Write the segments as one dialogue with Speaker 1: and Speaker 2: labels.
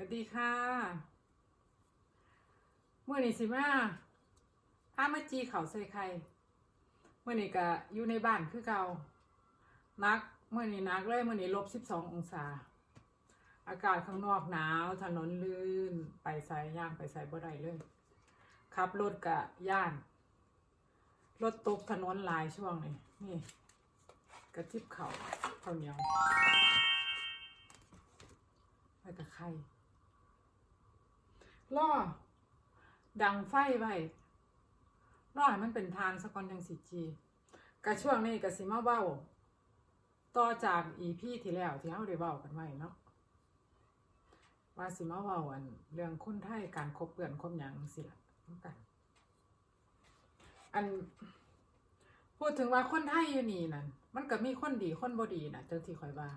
Speaker 1: วัสดีค่ะเมื่อนี้สิมาถ้ามาจีเขาใส่ไข่เมื่อนี้ก็อยู่ในบ้านคือเก่านักเมื่อนี้นักเลยเมื่อนี้ลบสิบสององศา อากาศข้างนอกหนาว ถนนลื่นไปใส่ย่างไปใส่บ่ได้เลยขับรถกะย่านรถตกถนนหลายช่วงนี่นี่ กระจิบเขาข้าวเหนียวไปกับใคร ล่อ ดังไฟไว้ล่อให้มันเป็นทานสะกอนจังสิจีกระช่วงนี้กระสิมาเว้าต่อจากอีพีที่แล้วที่เฮาได้เว้ากันไว้เนาะว่าสิมาเว้าอันเรื่องคนไทยการคบเปื่อนคบหยังสิละนกัน อัน พูดถึงว่าคนไทยอยู่นี่นั่นมันก็มีคนดีคนบ่ดีนะเจังที่ข่อยว่า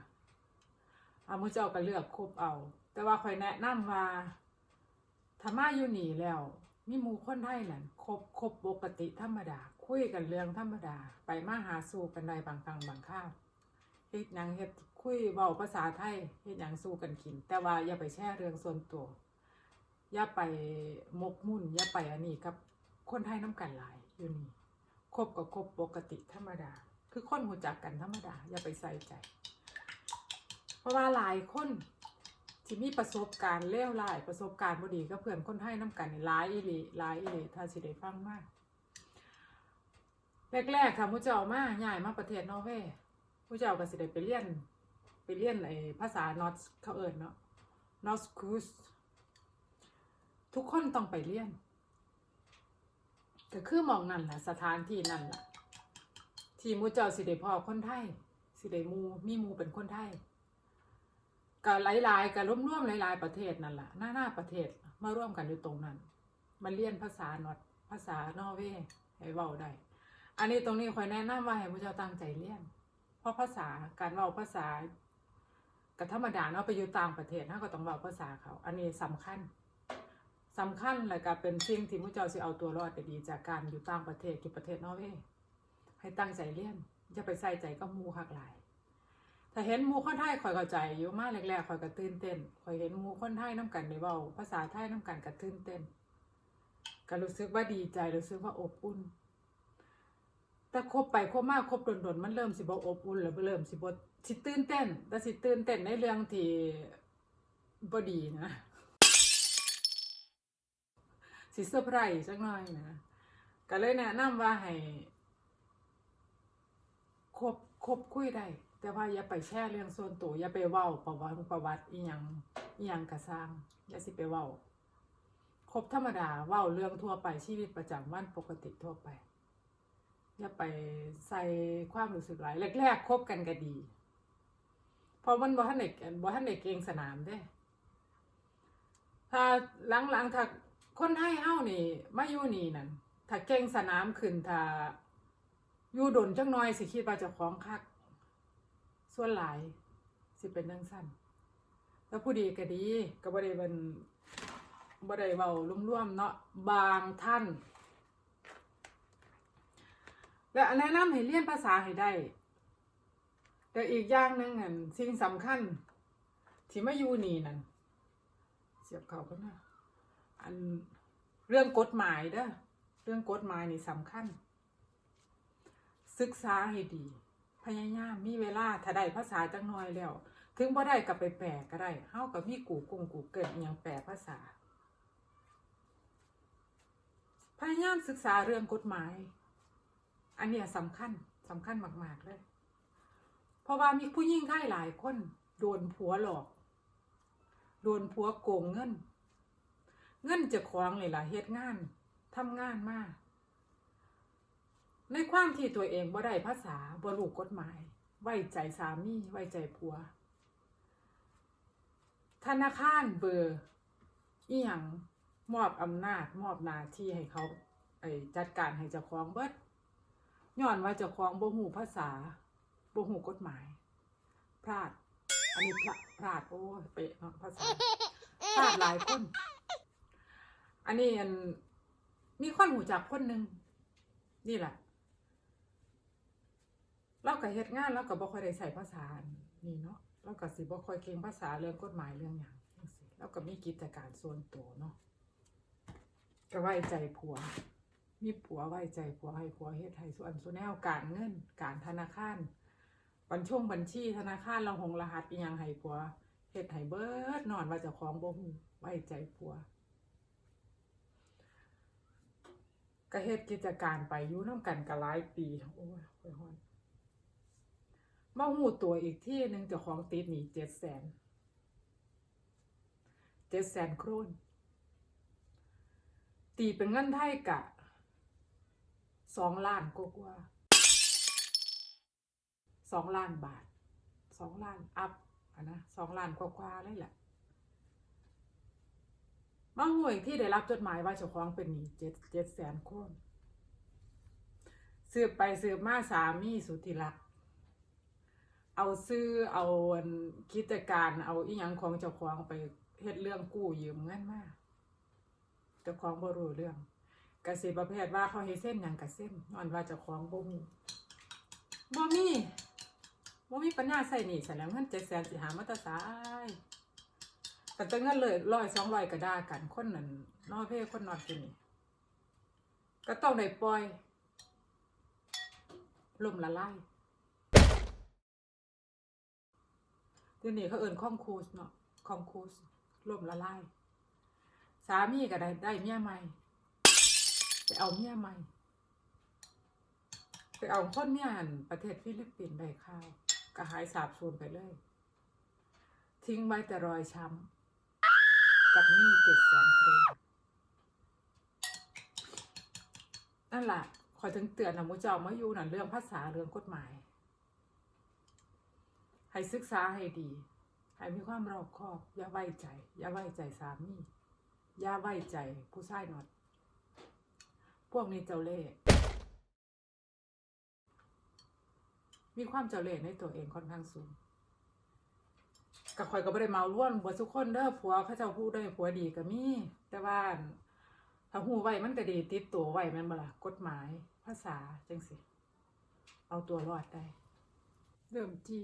Speaker 1: เอามือเจ้าก็เลือกคบเอา แต่ว่าข่อยแนะนำว่า ถ้ามาอยู่นี่แล้ว มีหมูคนไทยนั่นคบคบปกติธรรมดา คุยกันเรื่องธรรมดา ไปมาหาสู่กันได้บางครั้งบางคราวเฮ็ดหยังเฮ็ดคุยเว้าภาษาไทยเฮ็ดหยังสู้กันกิน แต่ว่าอย่าไปแช่เรื่องส่วนตัว อย่าไปมกมุ่น อย่าไปอันนี้กับคนไทยน้ำกันหลายอยู่นี่คบกับคบปกติธรรมดา คือคนหูจักกันธรรมดา อย่าไปใส่ใจ เพราะว่าหลายคน ที่มีประสบการณ์เลวร้ายประสบการณ์บ่ดีก็เพื่อนคนไทยน้ำกันนี่หลายอีหลีหลายอีหลีถ้าสิได้ฟังมากแรกๆค่ะมูเจ้ามาย้ายมาประเทศนอร์เวย์มูเจ้าก็สิได้ไปเรียนไปเรียนไอ้ภาษานอตเขาเอิ้นเนาะนอร์สคูสทุกคนต้องไปเรียนก็คือมองนั่นแหละสถานที่นั่นแหละที่มูเจ้าสิได้พ่อคนไทยสิได้มูมีมูเป็นคนไทย ก็หลายๆก็ร่วมๆหลาย ๆ ประเทศนั่นแหละหน้าหน้าประเทศมาร่วมกันอยู่ตรงนั้นมาเรียนภาษานอดภาษานอร์เวย์ให้เว้าได้อันนี้ตรงนี้คอยแนะนำว่าให้หมูเจ้าตั้งใจเรียนเพราะภาษาการเว้าภาษาก็ธรรมดาเนาะไปอยู่ต่างประเทศเฮาก็ต้องเว้าภาษาเขา อันนี้สำคัญสำคัญและก็เป็นสิ่งที่มุเจ้าสิเอาตัวรอดได้ดีจากการอยู่ต่างประเทศที่ประเทศนอร์เวย์ให้ตั้งใจเรียนอย่าไปใส่ใจกับหมู่คักหลาย ถ้าเห็นหมู่คนไทยข่อยเข้าใจอยู่มาแรกๆข่อยก็ตื่นเต้นข่อยเห็นหมู่คนไทยน้กันได้เวาภาษาไทยน้กันก็ตื่นเต้นก็รู้สึกว่าดีใจรู้สึกว่าอบอุ่น แต่คบไปคบมากคบดนๆมันเริ่มสิบ่อบอุ่นแล้วเริ่มสิบสิตื่นเต้น แต่สิตื่นเต้นในเรื่องที่บดีนะสิเซอร์ไพรส์จักหน่อยนะก็เลยแนะนำว่าให้ คบคบคุยได้แต่ว่าอย่าไปแช่เรื่องส่วนตัวอย่าไปเว้าประวัติประวัติอีหยังอีหยังกระสร้างอย่าสิไปเว้าคบธรรมดาเว้าเรื่องทั่วไปชีวิตประจำวันปกติทั่วไป อย่าไปใส่ความรู้สึกหลายแรกๆคบกันก็ดีเพราะมันบ่ทันได้บ่ทันได้เก่งสนามเด้ถ้าหลังๆถ้าคนไทยเฮานี่มาอยู่นี่นั่นถ้าเก่งสนามขึ้นถ้า อยู่ดนจักหน่อยสิคิดว่าเจะของคัก ส่วนหลาย สิเป็นจังซั่นแล้วผู้ดีก็ดีก็บ่ได้เป็นบ่ได้เว้าร่วมๆเนาะบางท่าน และแนะนำให้เรียนภาษาให้ได้ แต่อีกอย่างหนึงอันสิ่งสำคัญ ที่มาอยู่นี่นั่นเสียบเขาก็นะอันเรื่องกฎหมายเด้อเรื่องกฎหมายนี่สำคัญ ศึกษาให้ดี พยายามมีเวลาถ้าได้ภาษาจังน้อยแล้ว ถึงบ่ได้ก็ไปแปลก็ได้เฮากับมีกูกงกูเกิดอหยังแปลภาษา พยายามศึกษาเรื่องกฎหมาย อันเนี้ยสำคัญสำคัญมาก ๆ เลย เพราะว่ามีผู้หญิงไทยหลายคนโดนผัวหลอก โดนผัวโกงเงิน เงินจะคว้าของเลยล่ะเฮ็ดงานทำงานมาก ในความที่ตัวเองบ่ได้ภาษาบ่รู้กฎหมาย ไว้ใจสามีไว้ใจผัว ธนาคารเบอร์อีหยังมอบอำนาจมอบหน้าที่ให้เขาไอ้จัดการให้เจ้าของเบิดย้อนว่าเจ้าของบ่ฮู้ภาษาบ่ฮู้กฎหมาย พลาด อันนี้พลาดพลาดโอ้เป๊ะเนาะภาษาพลาดหลายคนอันนี้อันมีคนหูจักคนหนึ่งนี่แหละ เราก็เฮ็ดงานเราก็บ่ค่อยได้ใส่ภาษานี่เนาะเราก็สิบ่ค่อยเก่งภาษาเรื่องกฎหมายเรื่องหยังจังซี่แล้วก็มีกิจการส่วนตัวเนาะก็ไว้ใจผัว มีผัวไว้ใจผัวให้ผัวเฮ็ดให้ส่วนส่วนแนวการเงินการธนาคารบัญชงบัญชีธนาคารเราหงรหัสอีหยังให้ผัวเฮ็ดให้เบิดนอนว่าเจ้าของบ่ฮู้ไว้ใจผัวก็เฮ็ดกิจการไปอยู่นํกันก็หลายปี โอ้ยโอ้ยฮอน มาฮู้ตัวอีกที่หนึ่งเจ้าของติดหนี้700,000 700,000โครนตีเป็นเงินไทยกะ2ล้านกว่าๆ2ล้านบาท2ล้านอัพอะนะ2ล้านกว่าๆเลยแหละมาห่วยที่ได้รับจดหมายว่าเจ้าของเป็นหนี้เจ็ดเจ็ดแสนครนสืบไปสืบมาสามีสุธิรักษ์ เอาซื้อเอากิจการเอาอีหยังของเจ้าของไปเฮ็ดเรื่องกู้ยืมเงินมาเจ้าของบ่รู้เรื่องกสิประเภทว่าเขาให้เส้นหยังกะเส้นนอนว่าเจ้าของบ่มีบ่มีบ่มีปัญญาใส่หนี้ซะแล้วเงินเจ็ดแสนสิหามาตะสายแต่ตั้งนั้นเลยร้อยสองร้อยก็ด่ากันคนนั้นนอเพศคนนอดกินก็ต้องได้ปล่อยลมละลาย เดี๋ยวนี้เขาเอิ่นคอมคูสเนาะคอมคูสลมละลาย สามีก็ได้ได้เมียใหม่ไปเอาเมียใหม่ไปเอาคนเมียนประเทศฟิลิปปินส์ได้ข้าวก็หายสาบสูญไปเลย ทิ้งไว้แต่รอยช้ำกับหนี้เจ็ดแสนครูนั่นแหละขอยถึงเตือนนะมูเจ้ามาอยู่นั่นเรื่องภาษาเรื่องกฎหมาย ให้ศึกษาให้ดี ให้มีความรอบคอบ อย่าไว้ใจ อย่าไว้ใจสามีอย่าไว้ใจผู้ชายนอด พวกนี้เจ้าเล่ห์มีความเจ้าเล่ห์ในตัวเองค่อนข้างสูงกับข่อยก็บ่ได้เมาล้วนบ่ทุกคนเด้อผัวเขาเจ้าพูดได้ผัวดีก็มี แต่ว่าถ้าฮู้ไว้มันก็ดีติดตัวไว้ม่นบ่ละกฎหมาย ภาษาจังซี่เอาตัวรอดได้ เริ่มจี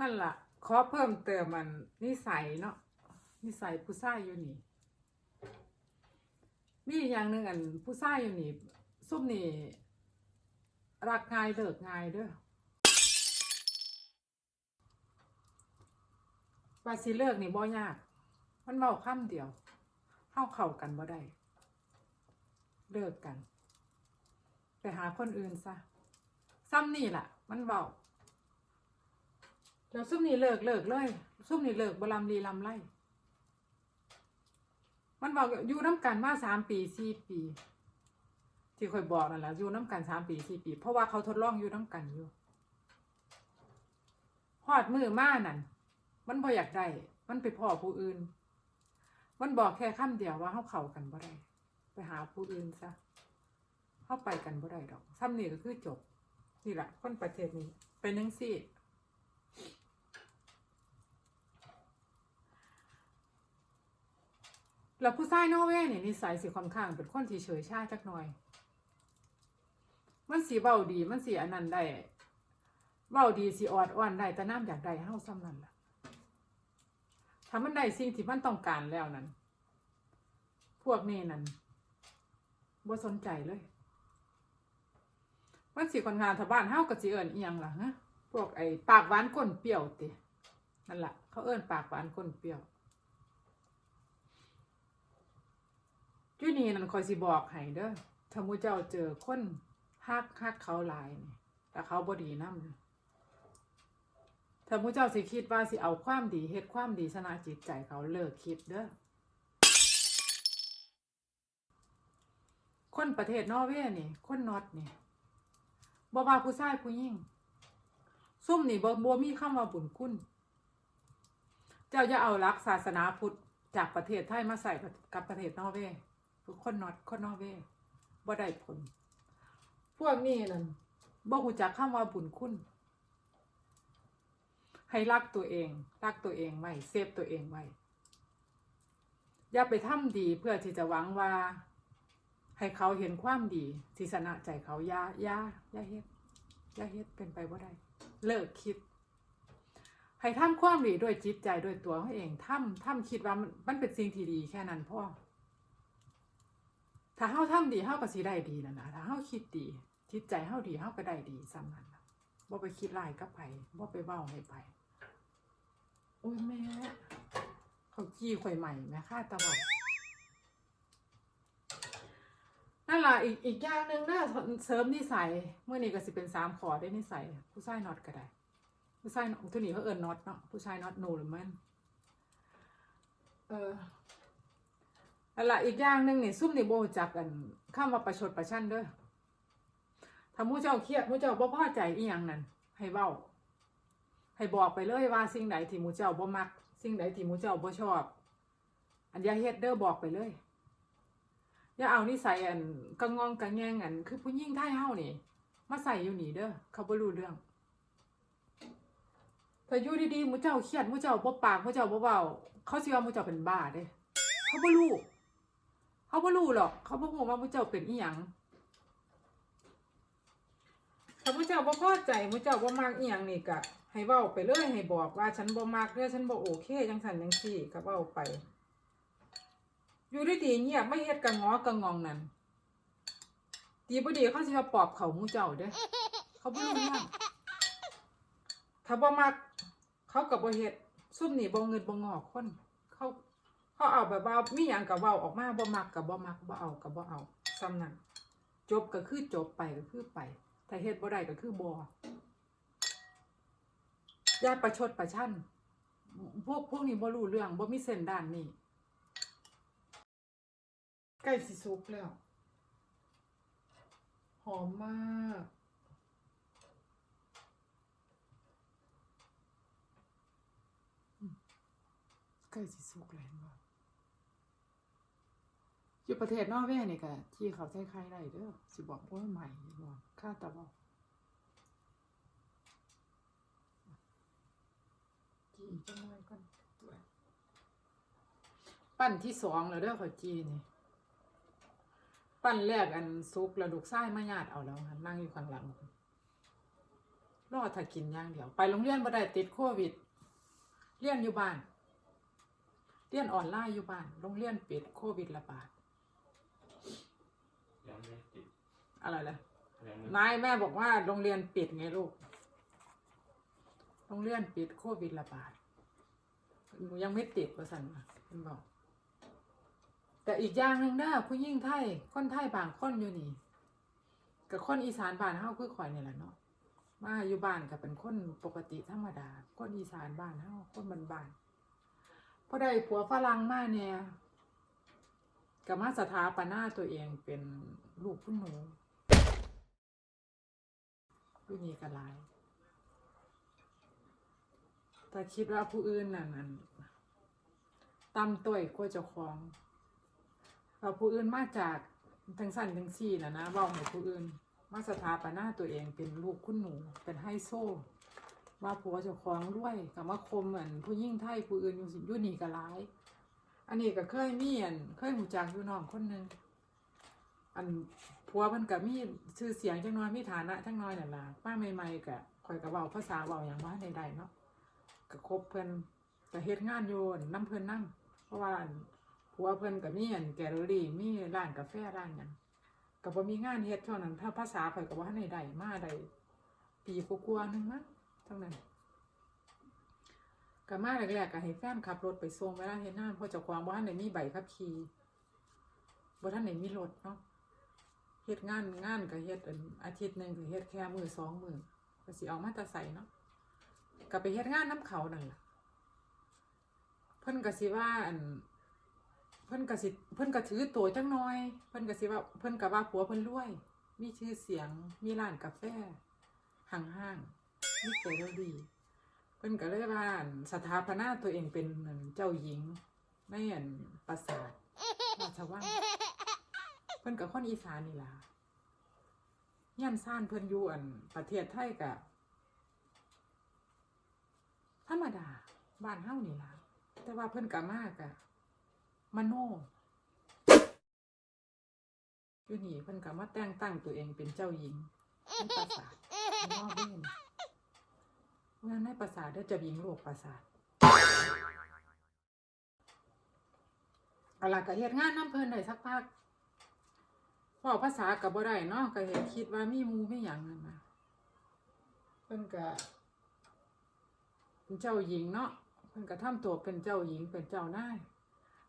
Speaker 1: นั่นล่ะ ขอเพิ่มเติมมันนิสัยเนาะนิสัยผู้ชายอยู่นี่มีอย่างหนึ่งอันผู้ชายอยู่นี่ซุ่มนี่รักง่ายเลิกง่ายเด้อว่าสิเลิกนี่บ่ยาก มันเว้าคำเดียวเฮาเข้ากันบ่ได้ เลิกกัน ไปหาคนอื่นซะ ซ้ำนี่แหละมันเว้า แล้วซุ่มนี่เลิกเลิกเลยซุ่มนี่เลิกบ่ลำลีลำไรมันบอกอยู่น้ำกันมาสามปีสี่ปี ที่คอยบอกนั่นแหละอยู่น้ำกันสามปีสี่ปี เพราะว่าเขาทดลองอยู่น้ำกันอยู่หอดมือมานั่นมันบ่อยากได้มันไปพ่อผู้อื่น มันบอกแค่คำเดียวว่าเขาเข้ากันบ่ได้ไปหาผู้อื่นซะเข้าไปกันบ่ได้ดอกซ้ำนี่ก็คือจบนี่แหละคนประเทศนี้เป็นนังซี่ แล้วผู้ชายนอร์เวย์นี่นิสัยสิค่อนข้างเป็นคนที่เฉยชาจักหน่อย มันสีเบาดีมันสีอันนั้นได้เบาดีสีออดอ่อนได้แต่น้ำอยากได้เฮาซ้ำนั่นล่ะถ้ามันได้สิ่งที่มันต้องการแล้วนั้น พวกนี้นั่นบ่สนใจเลยมันสิคนงานถ้าบ้านเฮาก็สิเอิ้นอียงล่ะฮะพวกไอ้ปากหวานก้นเปรี้ยวตินั่นแหละเขาเอิ้นปากหวานก้นเปรี้ยว ยู่นี่นั่นคอยสิบอกให้เด้อถ้ามูเจ้าเจอคนฮักฮักเขาหลายนี่แต่เขาบ่ดีนำถ้ามูเจ้าสิคิดว่าสิเอาความดีเฮ็ดความดีชนะจิตใจเขาเลิกคิดเด้อคนประเทศนอร์เวย์นี่ คนนอตนี่บ่ว่าผู้ชายผู้หญิงซุ่มนี่บ่บ่มีคำว่าบุญคุณ เจ้าอย่าเอาหลักศาสนาพุทธจากประเทศไทยมาใส่กับประเทศนอร์เวย์ คือคนนอตคนนอเวบ่ได้ผล พวกนี้นั่นบ่ฮู้จักคำว่าบุญคุณ ให้รักตัวเอง รักตัวเองไว้เซฟตัวเองไว้อย่าไปทำดีเพื่อที่จะหวังว่า ให้เขาเห็นความดีที่ชนะใจเขาย่าย่าย่าเฮ็ดย่าเฮ็ดเป็นไปบ่ได้ เลิกคิด ให้ทำความดีด้วยจิตใจด้วยตัวเขาเองทำทำคิดว่ามันเป็นสิ่งที่ดีแค่นั้นพ่อ ถ้าเฮาทำดีเฮาก็สิได้ดีนั่นนะถ้าเฮาคิดดีจิตใจเฮาดีเฮาก็ได้ดีซ้ำนั้นล่ะบ่ไปคิดร้ายกับไผบ่ไปเว้าให้ไผโอ้ยแม่เขาจี้ข่อยใหม่แม่ค่าตะเบานั่นล่ะอีกอีกอย่างหนึ่งนะเสริมนิสัยเมื่อนี้ก็สิเป็นสามขอได้นิสัย ผู้ชายน็อตก็ได้ ผู้ชายทุนี้เขาเอิญน็อตเนาะผู้ชายน็อตโนหรือมันเออ อะไรอีกอย่างหนึ่งนี่ซุ่มนี่โบจักกันข้ามว่าประชดประชันเด้อถ้ามูเจ้าเครียดมูเจ้าบ่พอใจอีหยังนั่นให้เว้า ให้บอกไปเลยว่าสิ่งใดที่มูเจ้าบ่มัก สิ่งใดที่มูเจ้าบ่ชอบ อันอย่าเฮ็ดเด้อบอกไปเลยอย่าเอานิสัยอันกะงองกะแงงอัน คือผู้หญิงไทยเฮานี่ มาใส่อยู่นี่เด้อเขาบ่รู้เรื่องถ้าอยู่ดีๆมูเจ้าเครียดมูเจ้าบ่ปากมูเจ้าบ่เว้าเขาสิว่ามูเจ้าเป็นบ้าเด้เขาบ่รู้ เขาบ่รู้หรอก เขาบ่ฮู้ว่ามูเจ้าเป็นอีหยังถ้ามูเจ้าบ่พอใจมูเจ้าบ่มักอีหยังนี่ก็ให้เว้าไปเลยให้บอกว่าฉันบ่มักเด้อฉันบ่โอเคจังซั่นจังซี่ก็เว้าไป อยู่ดีๆเงียบไม่เฮ็ดกะงอกะงองนั่นดีบ่ดีเขาสิมาปอบเขาหมูเจ้าเด้เขาบ่รู้เรื่องถ้าบ่มัก เขากับบ่เฮ็ดซุ่มนี่บ่เงินบ่งอกคน เขา เขาเอาแบบว่ามีหยังก็เว้าออกมาบ่มักก็บ่มักบ่เอาก็บ่เอาซ้ำนั้นจบก็คือจบไปก็คือไปถ้าเฮ็ดบ่ได้ก็คือบ่อย่าประชดประชันพวกพวกนี้บ่รู้เรื่องบ่มีเส้นด้านนี้ใกล้สิสุกแล้ว หอมมากใกล้สิสุกแล้ว อยู่ประเทศนอร์เวย์นี่ก็ที่เขาใช้ไข่ได้เด้อสิบอกว่าใหม่บ่ค่าตะบอกจีจังเลยก่อนตัวปั้นที่สองแล้วเด้อเขาจีนี่ปั้นแรกอันซุกแล้วลูกไส้มาญาติเอาแล้วค่ะนั่งอยู่ข้างหลังรอถ้ากินอย่างเดียว ไปโรงเรียนบ่ได้ติดโควิด เรียนอยู่บ้าน เรียนออนไลน์อยู่บ้าน โรงเรียนปิดโควิดระบาด
Speaker 2: ยังไม่ติด
Speaker 1: อะไรล่ะ
Speaker 2: ยังไม่
Speaker 1: นายแม่บอกว่าโรงเรียนปิดไงลูก โรงเรียนปิดโควิดระบาด หนูยังไม่ติดประสันมาคุณบอก แต่อีกอย่างหนึ่งนะผู้ยิ่งไทยคนไทยบางคนอยู่นี่ กับคนอีสานบ้านเฮาคือข่อยนี่แหละเนาะ มาอยู่บ้านก็เป็นคนปกติธรรมดา คนอีสานบ้านเฮาคนบ้านๆพอได้ผัวฝรั่งมาเนี่ยก็มาสถาปนาตัวเองเป็นลูกผู้หนู ผู้นี้ก็หลาย แต่คิดว่าผู้อื่นนั่นนั่นตำต้อยกว่าเจ้าของเราผู้อื่นมาจากทั้งสั้นทั้งสี่นะนะเว่าให้ผู้อื่น มาสถาปนาตัวเองเป็นลูกคุณหนูเป็นไฮโซว่าผัวเจ้าของด้วยกับมาคมเหมือนผู้ยิ่งไทยผู้อื่นอยู่สิยู่นี่ก็หลาย อันนี้ก็เคยมีอันเคยหูจักอยู่น้องคนหนึ่ง อันผัวมันก็มีชื่อเสียงจังน้อยมีฐานะจังน้อยนั่นล่ะป้าใหม่ๆก็ข่อยก็เว้าภาษาเว้าหยังว่าใดๆเนาะก็คบเพิ่นก็เฮ็ดงานอยู่นํเพิ่นนํเพราะว่าผัวเพิ่นก็มีอันแกลเลอรี่มีร้านกาแฟร้านหยังก็บ่มีงานเฮ็ดเท่านั้นถ้าภาษาข่อยก็บ่ทันได้ได้มาได้ปีกว่าๆนึงมั้งเท่านั้นก็มาแรกๆก็ให้แฟนขับรถไปส่งเวลาเฮ็ดงานเพราะเจ้าของบ่ทันได้มีใบขับขี่บ่ทันได้มีรถเนาะ เฮ็ดงานงานก็เฮ็ดอันอาทิตย์หนึ่งก็เฮ็ดแค่มือสองมือก็สิเอามาแตะใส่เนาะก็ไปเฮ็ดงานน้ำเขานั่นล่ะเพิ่นก็สิว่าอันเพิ่นก็สิเพิ่นก็ถือตัวจังน้อย เพิ่นก็สิว่าเพิ่นก็ว่าผัวเพิ่นรวย มีชื่อเสียงมีร้านกาแฟห้างๆมีเกลอรี่เพิ่นก็เลยว่าอันสถาปนาตัวเองเป็นเจ้าหญิงในอันปราสาทราชวัง พิ่นกับคนอีสานนี่ล่ะย่านซ่านเพิ่นอยู่อันประเทศไทยกะธรรมดาบ้านเฮานี่ล่ะแต่ว่าเพิ่นกะมากอะมโนอยู่นี่เพิ่นกะมาแต่งตั้งตัวเองเป็นเจ้าหญิงในปราสาทนอกเวนประสาทเด้จะวิงโรคประสาทเอาล่ะก็เฮ็ดงานน้ำเพิ่นได้สักพัก เว้าภาษาก็บ่ได้เนาะก็เฮ็ดคิดว่ามีมู่มีหยังนั่นนะเพิ่นก็เป็นเจ้าหญิงเนาะเพิ่นก็ทำตัวเป็นเจ้าหญิงเป็นเจ้านาย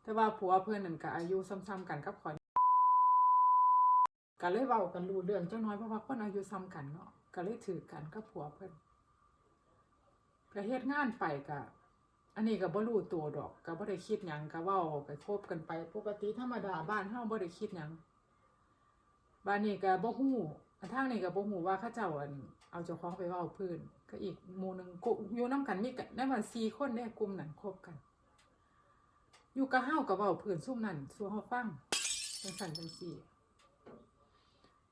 Speaker 1: แต่ว่าผัวเพิ่นนั่นก็อายุซ้ำๆกันกับข่อยก็เลยเว้ากันรู้เรื่องจังน้อยเพราะว่าคนอายุซ้ำกันเนาะก็เลยถือกันกับผัวเพิ่นก็เฮ็ดงานไปก็อันนี้ก็บ่รู้ตัวดอกก็บ่ได้คิดหยังก็เว้าก็คบกันไปปกติธรรมดาบ้านเฮาบ่ได้คิดหยัง บ้านนี้ก็บ่ฮู้ทางนี้ก็บ่ฮู้ว่าเขาเจ้าอันเอาเจ้าของไปเว้าพื้น ก็อีกหมู่นึงกอยู่นํกันมีกันได้ว่า4คนเด้กลุ่มนั้นคบกัน อยู่กับเฮากับเว้าพื่อนซุ่มนั่นสู่เฮาฟังจังสั่นจังซี่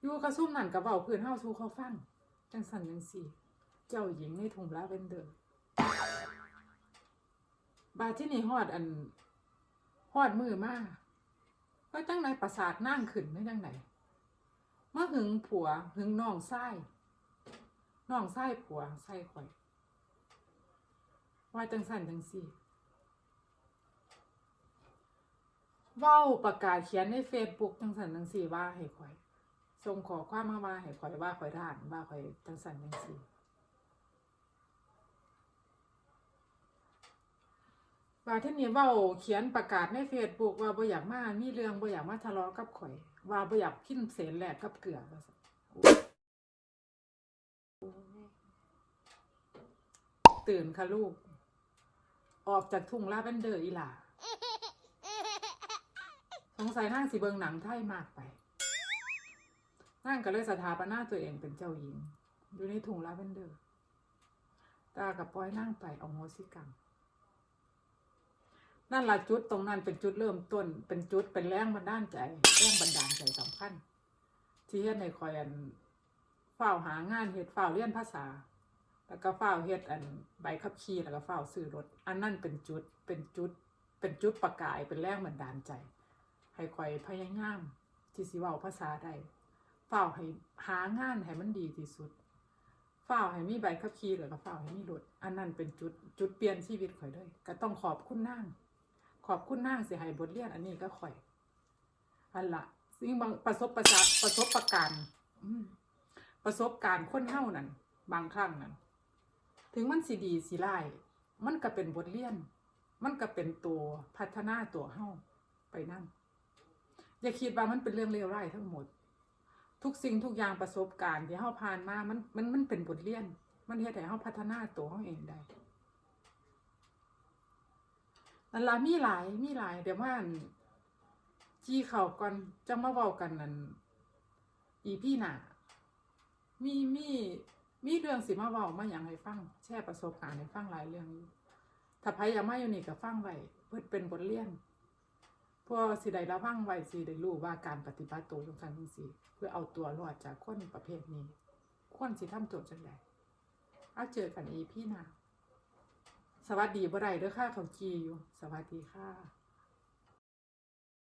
Speaker 1: อยู่กับซุ่มนั่นกับเว้าพื่อนเฮาสู่เขาฟังจังสั่นจังซี่เจ้าหญิงในทุ่งลาเวนเดอร์บาที่นี่ฮอดอันฮอดมือมาว่าจังไหนประสาทนั่งขึ้นไม่จังไหน มาหึงผัวหึงน้องไส้น้องไส้ผัวไส้ข่อยว่าจังสั่นจังซี่เว้าประกาศเขียนในเฟซบุ๊กจังสันจังสี่ว่าให้ข่อยส่งขอความมาว่าให้ข่อยว่าข่อยด้านว่าข่อยจังสันจังสี่ว่าที่นี่เว้าเขียนประกาศในเฟซบุ๊กว่าบ่อยากมามีเรื่องบ่อยากมาทะเลาะกับข่อย ว่าบ่อยากพิ้นเสนแหลกกับเกลือตื่นค่ะลูก ออกจากทุ่งลาเวนเดอร์อีหล่าสงสัยนั่งสิเบิงหนังไทยมากไป นั่งก็เลยสถาปนาตัวเองเป็นเจ้าหญิง อยู่ในถุงลาเวนเดอร์ ตากับปอยนั่งไปเอาโหสิกรรม นั่นละจุดตรงนั้นเป็นจุดเริ่มต้น เป็นจุดเป็นแรงบันดาลใจแรงบันดาลใจสำคัญ ที่เฮ็ดในคอยอันเฝ้าหางานเฮ็ดเฝ้าเรียนภาษา แล้วก็เฝ้าเฮ็ดอันใบขับขี่แล้วก็เฝ้าซื้อรถ อันนั้นเป็นจุดเป็นจุด เป็นจุดประกายเป็นแรงบันดาลใจ ให้คอยพยายามที่สิเว้าภาษาได้เฝ้าให้หางานให้มันดีที่สุดเฝ้าให้มีใบขับขี่แล้วก็เฝ้าให้มีรถอันนั้นเป็นจุดจุดเปลี่ยนชีวิตข่อยเลยก็ต้องขอบคุณนาง ขอบคุณนางสิให้บทเรียนอันนี้ก็ข่อยอันละสิ่งบางประสบประสาประสบประการประสบการณ์คนเฮานั่นบางครั้งนั่นถึงมันสิดีสิร้ายมันก็เป็นบทเรียน มันก็เป็นตัวพัฒนาตัวเฮาไปนั่นอย่าคิดว่ามันเป็นเรื่องเลวร้ายทั้งหมด ทุกสิ่งทุกอย่างประสบการณ์ที่เฮาผ่านมา มันมันมันเป็นบทเรียน มันเฮ็ดให้เฮาพัฒนาตัวเฮาเองได้ นั่นละมีหลายมีหลาย เดี๋ยวว่าอั่นจี้เข้าก่อนจังมาเว้ากันนั่นอีพี่หนามีมีมีเรื่องสิมาเว้ามาหยังให้ฟัง แชร์ประสบการณ์ให้ฟังหลายเรื่องอยู่ถ้าไผอยามาอยู่นี่ก็ฟังไว้เพื่อเป็นบทเรียนเพื่อสิได้ระวังไว้สิได้รู้ว่าการปฏิบัติตัวจังซั่นจังซี่เพื่อเอาตัวรอดจากคนประเภทนี้ควรสิทำตัวจังไดเอาเจอกันอีพี่หนา สวัสดีบ่ได้เด้อค่ะเขาจีอยู่ สวัสดีค่ะ